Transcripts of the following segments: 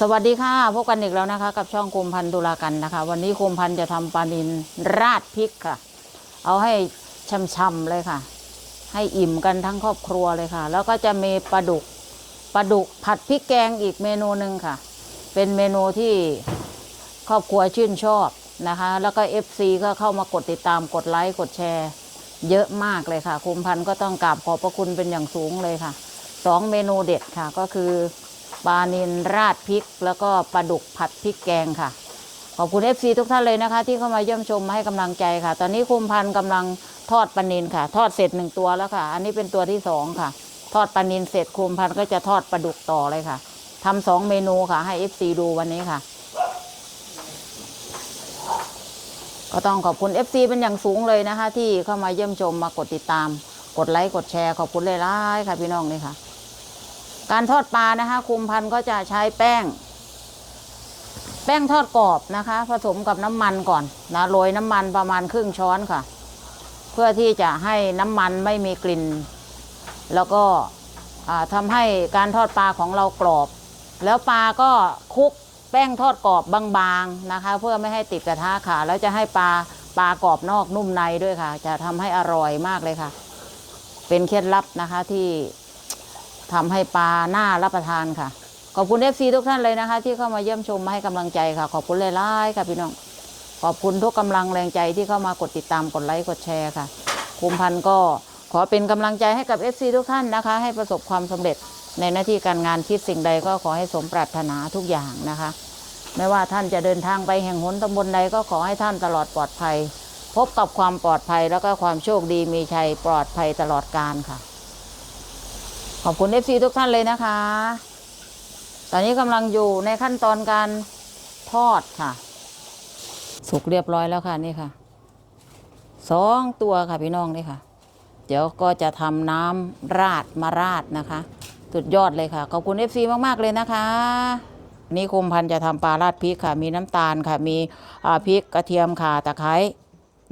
สวัสดีค่ะพบกันอีกแล้วนะคะ กับช่องคมพันธุลากันนะคะ วันนี้คมพันธ์จะทำปลานินราดพริกค่ะ เอาให้ช่ำๆเลยค่ะ ให้อิ่มกันทั้งครอบครัวเลยค่ะ แล้วก็จะมีปลาดุกปลาดุกผัดพริกแกงอีกเมนูหนึ่งค่ะ เป็นเมนูที่ครอบครัวชื่นชอบนะคะ แล้วก็ FC ก็เข้ามากดติดตามกดไลค์กดแชร์ เยอะมากเลยค่ะคุมพันธ์ก็ต้องกราบขอบพระคุณเป็นอย่างสูงเลยค่ะสองเมนูเด็ดค่ะก็คือ ปลานินราดพริก แล้วก็ปลาดุกผัดพริกแกงค่ะ ขอบคุณ FC ทุกท่านเลยนะคะ ที่เข้ามาเยี่ยมชมมาให้กำลังใจค่ะ ตอนนี้คุมพันกำลังทอดปลานินค่ะ ทอดเสร็จหนึ่งตัวแล้วค่ะ อันนี้เป็นตัวที่สองค่ะ ทอดปลานินเสร็จคุมพันก็จะทอดปลาดุกต่อเลยค่ะทำสองเมนูค่ะ ให้ FC ดูวันนี้ค่ะก็ต้องขอบคุณ FC เป็นอย่างสูงเลยนะคะ ที่เข้ามาเยี่ยมชมมากดติดตาม กดไลค์ กดแชร์ ขอบคุณเลยล่ายค่ะพี่น้องนี่ค่ะ การทอดปลานะคะคุมพันก็จะใช้แป้ง แป้งทอดกรอบนะคะ ผสมกับน้ำมันก่อนนะโรยน้ำมันประมาณครึ่งช้อนค่ะ เพื่อที่จะให้น้ำมันไม่มีกลิ่น แล้วก็อ่าทำให้การทอดปลาของเรากรอบ แล้วปลาก็คลุกแป้งทอดกรอบบางๆนะคะ เพื่อไม่ให้ติดกระทะค่ะ แล้วจะให้ปลาปลากรอบนอกนุ่มในด้วยค่ะ จะทำให้อร่อยมากเลยค่ะ เป็นเคล็ดลับนะคะที่ ทำให้ปลาหน่ารับประทานค่ะ ขอบคุณเอฟซีทุกท่านเลยนะคะ ที่เข้ามาเยี่ยมชมมาให้กำลังใจค่ะ ขอบคุณหลายค่ะพี่น้อง ขอบคุณทุกกำลังแรงใจที่เข้ามากดติดตามกดไลค์กดแชร์ค่ะคุมพันก็ขอเป็นกำลังใจให้กับ FC ทุกท่านนะคะ ให้ประสบความสำเร็จในหน้าที่การงานคิดสิ่งใดก็ขอให้สมปรารถนาทุกอย่างนะคะ ไม่ว่าท่านจะเดินทางไปแห่งหนตำบลใดก็ขอให้ท่านตลอดปลอดภัย พบกับความปลอดภัยแล้วก็ความโชคดีมีชัยปลอดภัยตลอดกาลค่ะ ขอบคุณ FC ทุกท่านเลยนะคะ ตอนนี้กำลังอยู่ในขั้นตอนการทอดค่ะ สุกเรียบร้อยแล้วค่ะนี่ค่ะสองตัวค่ะพี่น้องนี่ค่ะ เดี๋ยวก็จะทำน้ำราดมาราดนะคะ สุดยอดเลยค่ะ ขอบคุณ FC มาก ๆ เลยนะคะนี่คุมพันธ์จะทำปลาราดพริกค่ะ มีน้ำตาลค่ะ มีพริกกระเทียมค่ะตะไคร้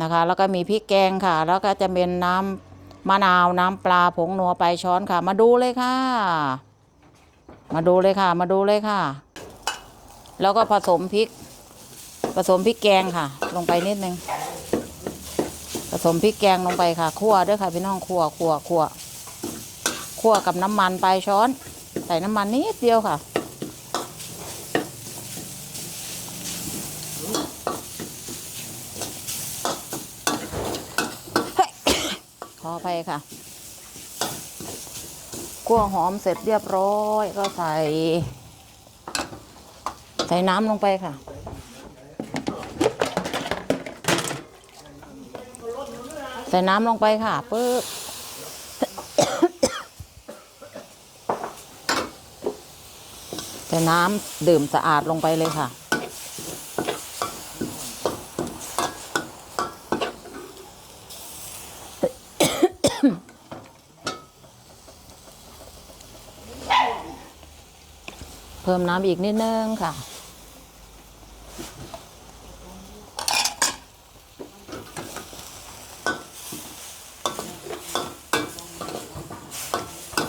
นะคะ แล้วก็มีพริกแกงค่ะ แล้วก็จะเป็นน้ำ มะนาวน้ำปลาผงนัวไปช้อนค่ะ มาดูเลยค่ะ มาดูเลยค่ะ มาดูเลยค่ะ แล้วก็ผสมพริก ผสมพริกแกงค่ะ ลงไปนิดนึง ผสมพริกแกงลงไปค่ะคั่วด้วยค่ะพี่น้องคั่วคั่วคั่วคั่วกับน้ำมันไปช้อน ใส่น้ำมันนิดเดียวค่ะ ขอไปค่ะคั่วหอมเสร็จเรียบร้อย ก็ใส่ ใส่น้ำลงไปค่ะ ใส่น้ำลงไปค่ะปึ๊บใส่น้ำดื่มสะอาดลงไปเลยค่ะ พิ่มน้ำอีกนิดนึงค่ะ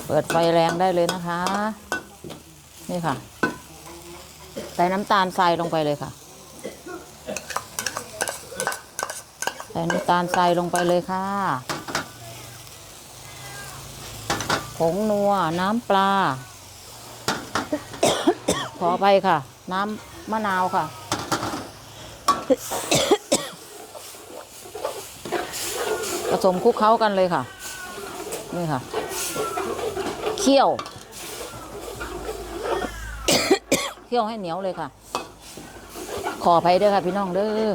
เปิดไฟแรงได้เลยนะคะ นี่ค่ะ ใส่น้ำตาลทรายลงไปเลยค่ะ ใส่น้ำตาลทรายลงไปเลยค่ะผงนัว น้ำปลา ขอไปค่ะ น้ำมะนาวค่ะ ผสมคลุกเคล้ากันเลยค่ะ นี่ค่ะ เคี่ยว เคี่ยวให้เหนียวเลยค่ะ ขออภัยด้อค่ะ พี่น้องเด้อ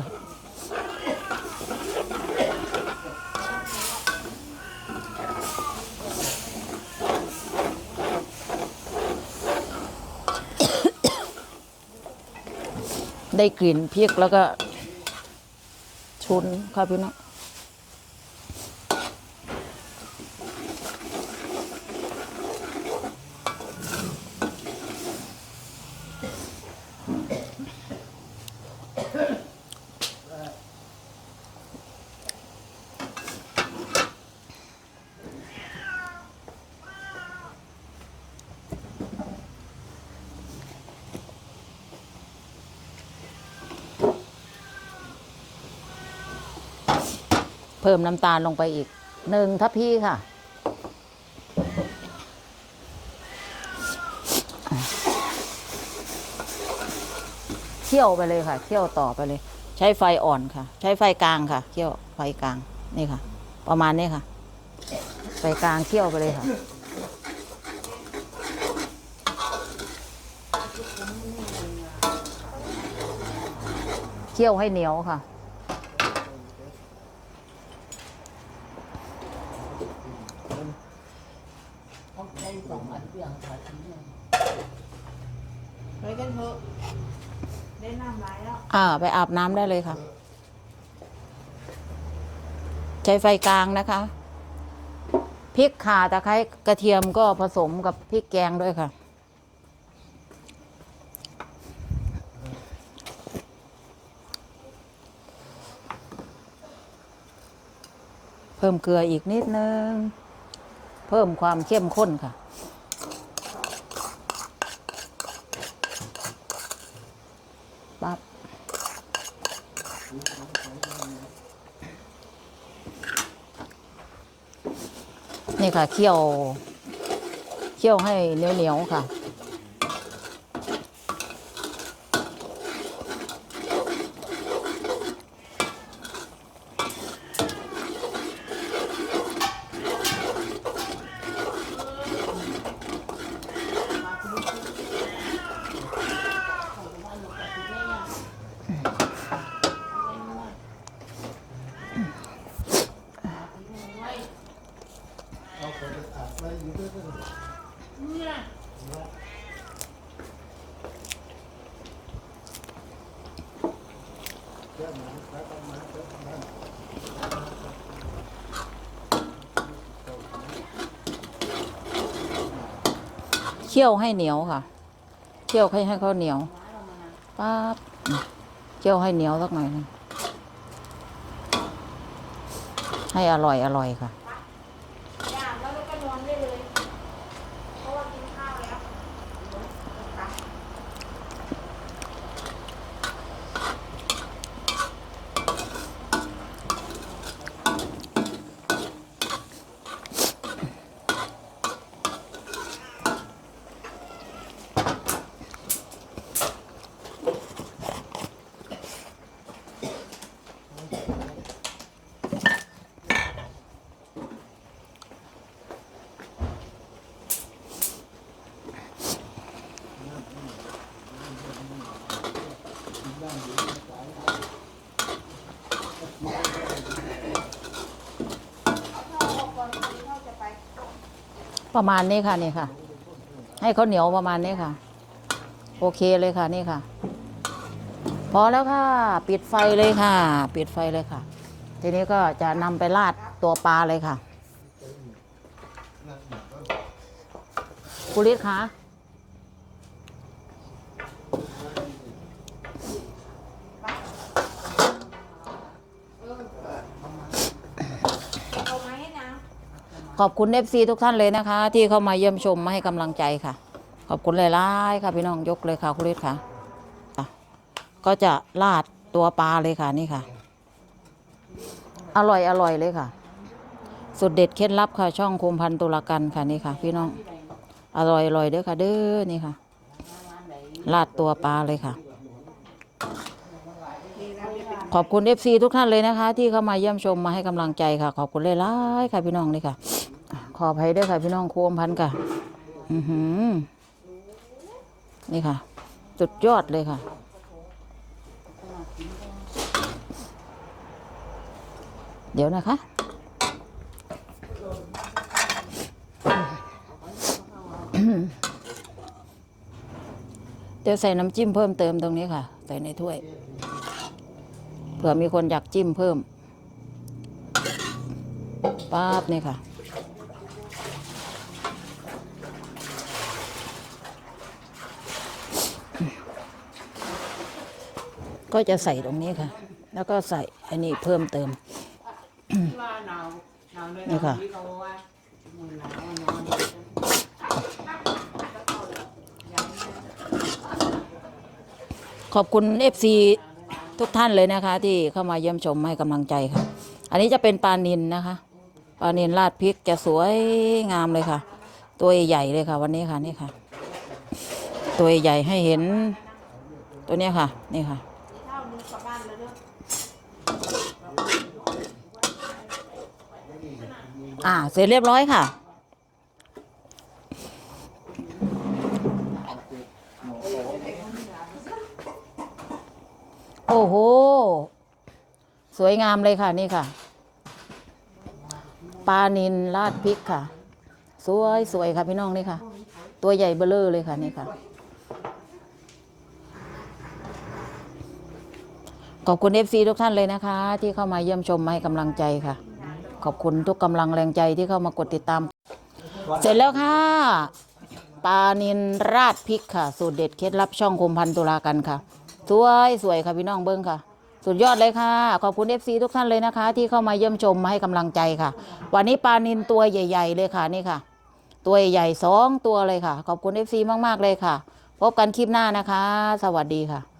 ได้กลิ่นพริกแล้วก็ชุนค่ะพี่น้อง พิ่มน้ำตาลลงไปอีกหนึ่งทัพพีค่ะ เคี่ยวไปเลยค่ะ เคี่ยวต่อไปเลย ใช้ไฟอ่อนค่ะ ใช้ไฟกลางค่ะ เคี่ยวไฟกลางนี่ค่ะ ประมาณนี้ค่ะ ไฟกลางเคี่ยวไปเลยค่ะเคี่ยวให้เหนียวค่ะ ไปกันเถอะได้น้ำไหลแล้ว อ่า ไปอาบน้ำได้เลยค่ะ ใช้ไฟกลางนะคะพริกข่าตะไคร้กระเทียมก็ผสมกับพริกแกงด้วยค่ะเพิ่มเกลืออีกนิดนึง เพิ่มความเข้มข้นค่ะ นี่ค่ะเคี่ยวเคี่ยวให้เหนียวเหนียวๆค่ะ เคี่ยวให้เหนียวค่ะ เคี่ยวให้ให้เขาเหนียวปั๊บเคี่ยวให้เหนียวสักหน่อยนึงให้อร่อยอร่อยค่ะ ยามแล้วก็นอนได้เลย เพราะว่ากินข้าวแล้ว ประมาณนี้ค่ะนี่ค่ะ ให้เขาวเหนียวประมาณนี้ค่ะ โอเคเลยค่ะนี่ค่ะ พอแล้วค่ะ ปิดไฟเลยค่ะ ปิดไฟเลยค่ะ ทีนี้ก็จะนำไปราดตัวปลาเลยค่ะกุลิศคะ เอาไหมนะ ขอบคุณเอฟซีทุกท่านเลยนะคะ ที่เข้ามาเยี่ยมชมมาให้กำลังใจค่ะ ขอบคุณหลายๆค่ะพี่น้องยกเลยค่ะคุณฤทธิ์ค่ะ ก็จะราดตัวปลาเลยค่ะนี่ค่ะ อร่อยอร่อยเลยค่ะสุดเด็ดเคล็ดลับค่ะ ช่องคุมพันตุลากันค่ะนี่ค่ะ พี่น้องอร่อยอร่อยเด้อค่ะ เด้อนี่ค่ะราดตัวปลาเลยค่ะ ขอบคุณเอฟซีทุกท่านเลยนะคะ ที่เข้ามาเยี่ยมชมมาให้กำลังใจค่ะ ขอบคุณหลายๆค่ะพี่น้องนี่ค่ะ ขออภัยด้วยค่ะ พี่น้องโคมพันธ์ค่ะ อือหือ นี่ค่ะ จุดยอดเลยค่ะ เดี๋ยวนะคะเดี๋ยวใส่น้ำจิ้มเพิ่มเติมตรงนี้ค่ะ ใส่ในถ้วย เผื่อมีคนอยากจิ้มเพิ่มป๊าบนี่ค่ะ ก็จะใส่ตรงนี้ค่ะ แล้วก็ใส่อันนี้เพิ่มเติมว่าหนาวหนาวเลยนี่ค่ะที่เขาว่าหนาวหนาวขอบคุณเอฟซีทุกท่านเลยนะคะ ที่เข้ามาเยี่ยมชมให้กำลังใจค่ะ อันนี้จะเป็นปลานินนะคะปลานินราดพริกจะสวยงามเลยค่ะ ตัวใหญ่ๆเลยค่ะ วันนี้ค่ะนี่ค่ะ ตัวใหญ่ให้เห็นตัวเนี้ยค่ะ นี่ค่ะ เท่านึงกลับบ้านเลยเด้ อ่า เสร็จเรียบร้อยค่ะ โอ้โห สวยงามเลยค่ะนี่ค่ะ ปลานินราดพริกค่ะ สวยสวยค่ะพี่น้องนี่ค่ะ ตัวใหญ่เบ้อเลอเลยค่ะนี่ค่ะ ขอบคุณเอฟซีทุกท่านเลยนะคะ ที่เข้ามาเยี่ยมชมมาให้กำลังใจค่ะ ขอบคุณทุกกำลังแรงใจที่เข้ามากดติดตาม เสร็จแล้วค่ะปลานินราดพริกค่ะ สูตรเด็ดเคล็ดลับช่องคมพันตุลากันค่ะสวยสวยค่ะพี่น้องเบิ้งค่ะ สุดยอดเลยค่ะ ขอบคุณเอฟซีทุกท่านเลยนะคะ ที่เข้ามาเยี่ยมชมมาให้กำลังใจค่ะ วันนี้ปลานินตัวใหญ่ ๆ เลยค่ะนี่ค่ะ ตัวใหญ่สองตัวเลยค่ะ ขอบคุณเอฟซีมากๆเลยค่ะ พบกันคลิปหน้านะคะ สวัสดีค่ะ